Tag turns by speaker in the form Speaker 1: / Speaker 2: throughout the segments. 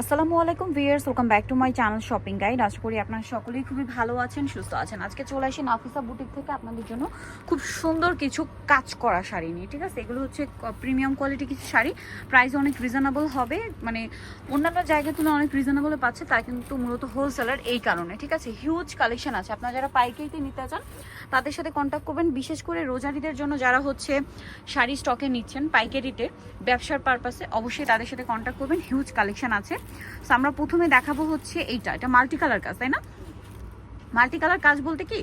Speaker 1: আসসালামু আলাইকুম viewers welcome back to my channel shopping guide. আশা করি আপনারা সকলেই খুবই ভালো আছেন, সুস্থ আছেন। আজকে চলে আসি নাফিসা বুটিক থেকে আপনাদের জন্য খুব সুন্দর কিছু কাজ করা শাড়ি নিয়ে, ঠিক আছে? এগুলো হচ্ছে প্রিমিয়াম কোয়ালিটি কিছু শাড়ি। প্রাইস অনেক রিজনেবল হবে মানে অন্যান্য জায়গার তুলনায় অনেক রিজনেবলে পাচ্ছে তার কিন্তু মূলত হোলসেলার এই কারণে, ঠিক আছে? হিউজ কালেকশন আছে। আপনারা যারা পাইকারিতে নিতে চান, তাদের সাথে কন্ট্যাক্ট করবেন। বিশেষ করে রোজারিদের জন্য যারা হচ্ছে শাড়ি স্টকে নিচ্ছেন পাইকারিতে, ব্যবসার পারপাসে অবশ্যই তাদের সাথে কন্ট্যাক্ট করবেন। হিউজ কালেকশন আছে। So, আমরা প্রথমে দেখাবো হচ্ছে এইটা। এটা মাল্টি কালার কাজ তাই না? মাল্টি কালার কাজ বলতে কি?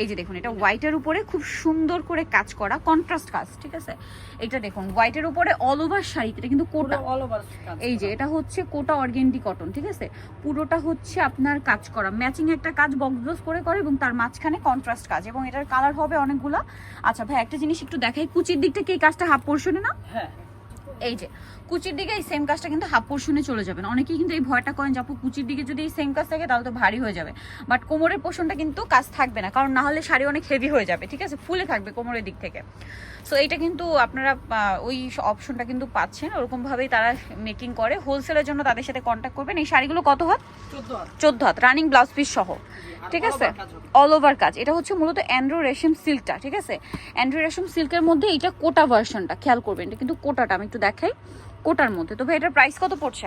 Speaker 1: এই যে দেখুন এটা হোয়াইটের উপরে খুব সুন্দর করে কাজ করা কন্ট্রাস্ট কাজ ঠিক আছে? এটা দেখুন হোয়াইটের উপরে অল ওভার শাড়ি এটা কিন্তু কোটা।
Speaker 2: অল ওভার
Speaker 1: এই যে এটা হচ্ছে কোটা অর্গেন্ডি কটন ঠিক আছে? পুরোটা হচ্ছে আপনার কাজ করা। ম্যাচিং একটা কাজ বক্স বক্স করে করে এবং তার মাঝখানে কন্ট্রাস্ট কাজ এবং এটার কালার হবে অনেকগুলা। আচ্ছা ভাই একটা জিনিস একটু দেখাই। কুচির দিকটা কি কাজটা হাফ পোর্শনে না?
Speaker 2: হ্যাঁ।
Speaker 1: এই যে কুচির দিকে এই সেম কাজটা কিন্তু হাফ পোর্শনে চলে যাবেন। অনেকেই কিন্তু এই ভয়টা করেন যে আপু কুচির দিকে যদি এই সেম কাজ থাকে তাহলে তো ভারী হয়ে যাবে। বাট কোমরের পোর্শনটা কিন্তু কাজ থাকবে না কারণ না হলে শাড়ি অনেক হেভি হয়ে যাবে ঠিক আছে? ফুলে থাকবে কোমরের দিক থেকে। সো এইটা কিন্তু আপনারা ওই অপশনটা কিন্তু পাচ্ছেন। ওরকমভাবেই তারা মেকিং করে। হোলসেলের জন্য তাদের সাথে কন্ট্যাক্ট করবেন। এই শাড়িগুলো কত হাত?
Speaker 2: চোদ্দ হাত।
Speaker 1: চোদ্দ হাত। রানিং ব্লাউজ পিস সহ। ঠিক আছে। অল ওভার কাজ। এটা হচ্ছে মূলত অ্যান্ড্রো রেশম সিল্কটা ঠিক আছে? অ্যান্ড্রো রেশম সিল্কের মধ্যে এটা কোটা ভার্সনটা খেয়াল করবেন এটা কিন্তু কোটাটা আমি একটু দেখাই কোটার মধ্যে। তবে এটার প্রাইস কত পড়ছে?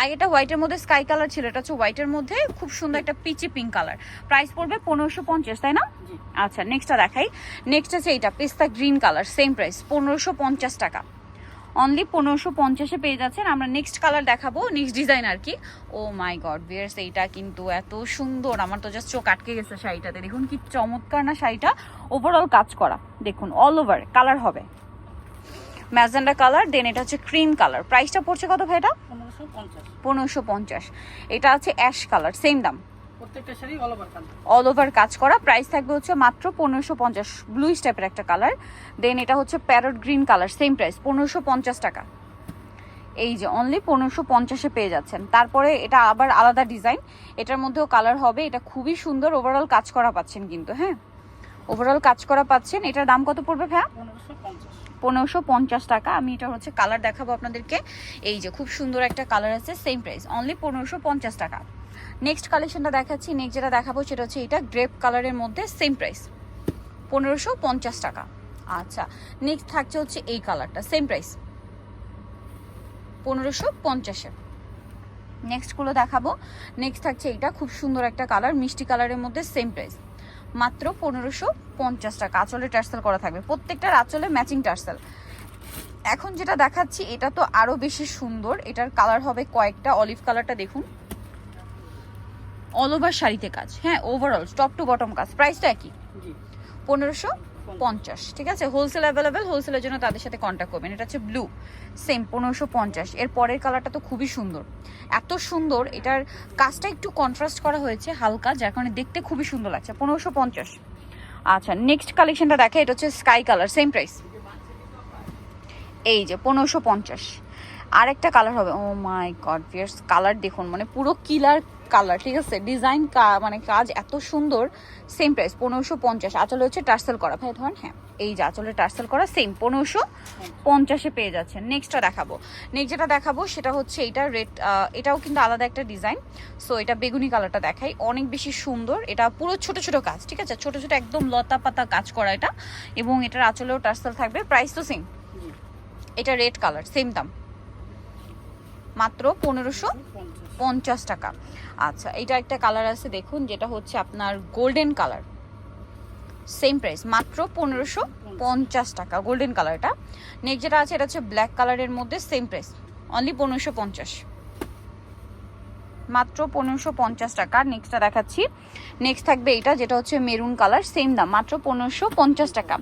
Speaker 1: আর এটা হোয়াইটের মধ্যে স্কাই কালার ছিল এটা হচ্ছে হোয়াইটের মধ্যে খুব সুন্দর একটা পিচি পিঙ্ক কালার প্রাইস পড়বে পনেরোশো পঞ্চাশ তাই না? আচ্ছা নেক্সটটা দেখাই। নেক্সট আছে এটা পিস্তা গ্রিন কালার সেম প্রাইস পনেরোশো পঞ্চাশ টাকা। অনলি পনেরোশো পঞ্চাশে পেয়ে যাচ্ছেন। আমরা নেক্সট কালার দেখাবো নেক্সট ডিজাইন আর কি। ও মাই গড বিয়ার্স এইটা কিন্তু এত সুন্দর। আমার তো জাস্ট চোখ আটকে গেছে শাড়িটাতে। দেখুন কি চমৎকার না শাড়িটা? ওভারঅল কাজ করা। দেখুন অল ওভার কালার হবে। ম্যাজেন্ডা কালার দেন এটা হচ্ছে ক্রিম কালার প্রাইসটা পড়ছে কত ভাই এটা?
Speaker 2: পনেরোশো পঞ্চাশ।
Speaker 1: পনেরোশো পঞ্চাশ। এটা আছে অ্যাশ কালার সেম দাম।
Speaker 2: প্রত্যেকটা শাড়ি অল ওভার কাজ
Speaker 1: অল ওভার কাজ করা। প্রাইস থাকবে হচ্ছে মাত্র পনেরোশো পঞ্চাশ ব্লু একটা কালার দেন এটা হচ্ছে parrot green colour same price পনেরোশো পঞ্চাশ টাকা। এই যে অনলি পনেরোশো পঞ্চাশে পেয়ে যাচ্ছেন। তারপরে এটা আবার আলাদা ডিজাইন এটার মধ্যেও কালার হবে। এটা খুবই সুন্দর। ওভারঅল কাজ করা পাচ্ছেন কিন্তু হ্যাঁ? ওভারঅল কাজ করা পাচ্ছেন। এটার দাম কত পড়বে ভ্যা
Speaker 2: পনেরোশো পঞ্চাশ।
Speaker 1: টাকা। আমি এটা হচ্ছে কালার দেখাবো আপনাদেরকে। এই যে খুব সুন্দর একটা কালার আছে সেম প্রাইস অনলি পনেরোশো পঞ্চাশ টাকা। নেক্সট কালেকশনটা দেখাচ্ছি। নেক্সট যেটা দেখাবো সেটা হচ্ছে এটা গ্রেপ কালারের মধ্যে সেম প্রাইস পনেরোশো পঞ্চাশ টাকা। আচ্ছা নেক্সট থাকছে হচ্ছে এই কালারটা সেম প্রাইস পনেরোশো পঞ্চাশে নেক্সটগুলো দেখাবো। নেক্সট থাকছে এইটা, খুব সুন্দর একটা কালার মিষ্টি কালারের মধ্যে সেম প্রাইস মাত্র পনেরোশো পঞ্চাশ টাকা। আঁচলে টার্সেল করা থাকবে। প্রত্যেকটার আঁচলে ম্যাচিং টার্সেল। এখন যেটা দেখাচ্ছি, এটা তো আরও বেশি সুন্দর। এটার কালার হবে কয়েকটা। অলিভ কালারটা দেখুন। অল ওভার শাড়িতে কাজ। হ্যাঁ ওভারঅল টপ টু বটম কাজ। প্রাইসটা একই। পনেরোশো পঞ্চাশ ঠিক আছে? হোলসেল অ্যাভেলেবেল হোলসেলের জন্য তাদের সাথে কন্ট্যাক্ট করবেন। এটা হচ্ছে ব্লু সেম পনেরোশো পঞ্চাশ। এর পরের কালারটা তো খুবই সুন্দর। এত সুন্দর এটার কাজটা একটু কন্ট্রাস্ট করা হয়েছে হালকা যার কারণে দেখতে খুবই সুন্দর লাগছে। পনেরোশো পঞ্চাশ। আচ্ছা নেক্সট কালেকশনটা দেখে এটা হচ্ছে স্কাই কালার সেম প্রাইস এই যে পনেরোশো পঞ্চাশ। আরেকটা কালার হবে। Oh my God viewers colour দেখুন মানে পুরো কিলার কালার ঠিক আছে? ডিজাইন মানে কাজ এত সুন্দর সেম প্রাইস পনেরোশো পঞ্চাশ। আচলে হচ্ছে টার্সেল করা। ভাই ধরেন হ্যাঁ এই যে আচলে টার্সেল করা সেম পনেরোশো পঞ্চাশে পেয়ে যাচ্ছেন। নেক্সটটা দেখাবো। নেক্সট যেটা দেখাবো সেটা হচ্ছে এটা রেড এটাও কিন্তু আলাদা একটা ডিজাইন সো এটা বেগুনি কালারটা দেখাই। অনেক বেশি সুন্দর। এটা পুরো ছোট ছোট কাজ ঠিক আছে? ছোট ছোট একদম লতা পাতা কাজ করা এটা। এবং এটার আচলেও টার্সেল থাকবে। প্রাইস তো সেম এটা রেড কালার সেম দাম। মাত্র পনেরোশো
Speaker 2: পঞ্চাশ
Speaker 1: টাকা। আচ্ছা এটা একটা কালার আছে, দেখুন, যেটা হচ্ছে আপনার গোল্ডেন কালার সেম প্রাইস মাত্র পনেরোশো পঞ্চাশ টাকা গোল্ডেন কালারটা নেক্সট যেটা আছে, এটা হচ্ছে ব্ল্যাক কালারের মধ্যে সেম প্রাইস অনলি পনেরোশো পঞ্চাশ। মাত্র পনেরোশো পঞ্চাশ টাকা। নেক্সটটা দেখাচ্ছি। নেক্সট থাকবে এটা, যেটা হচ্ছে মেরুন কালার সেম দাম, মাত্র পনেরোশো পঞ্চাশ টাকা।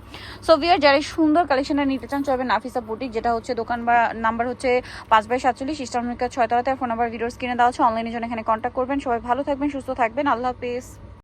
Speaker 1: সো ভিয়ার যারা সুন্দর কালেকশনটা নিতে চান চলবে নাফিসা বুটিক যেটা হচ্ছে দোকান বা নাম্বার হচ্ছে পাঁচ বাই সাতচল্লিশ ইস্টার্ন ছয় তলাতে ফোন নাম্বার ভিডিওস কিনে দেওয়া হচ্ছে অনলাইনে জন্য এখানে কন্ট্যাক্ট করবেন, সবাই ভালো থাকবেন, সুস্থ থাকবেন। আল্লাহ হাফিজ।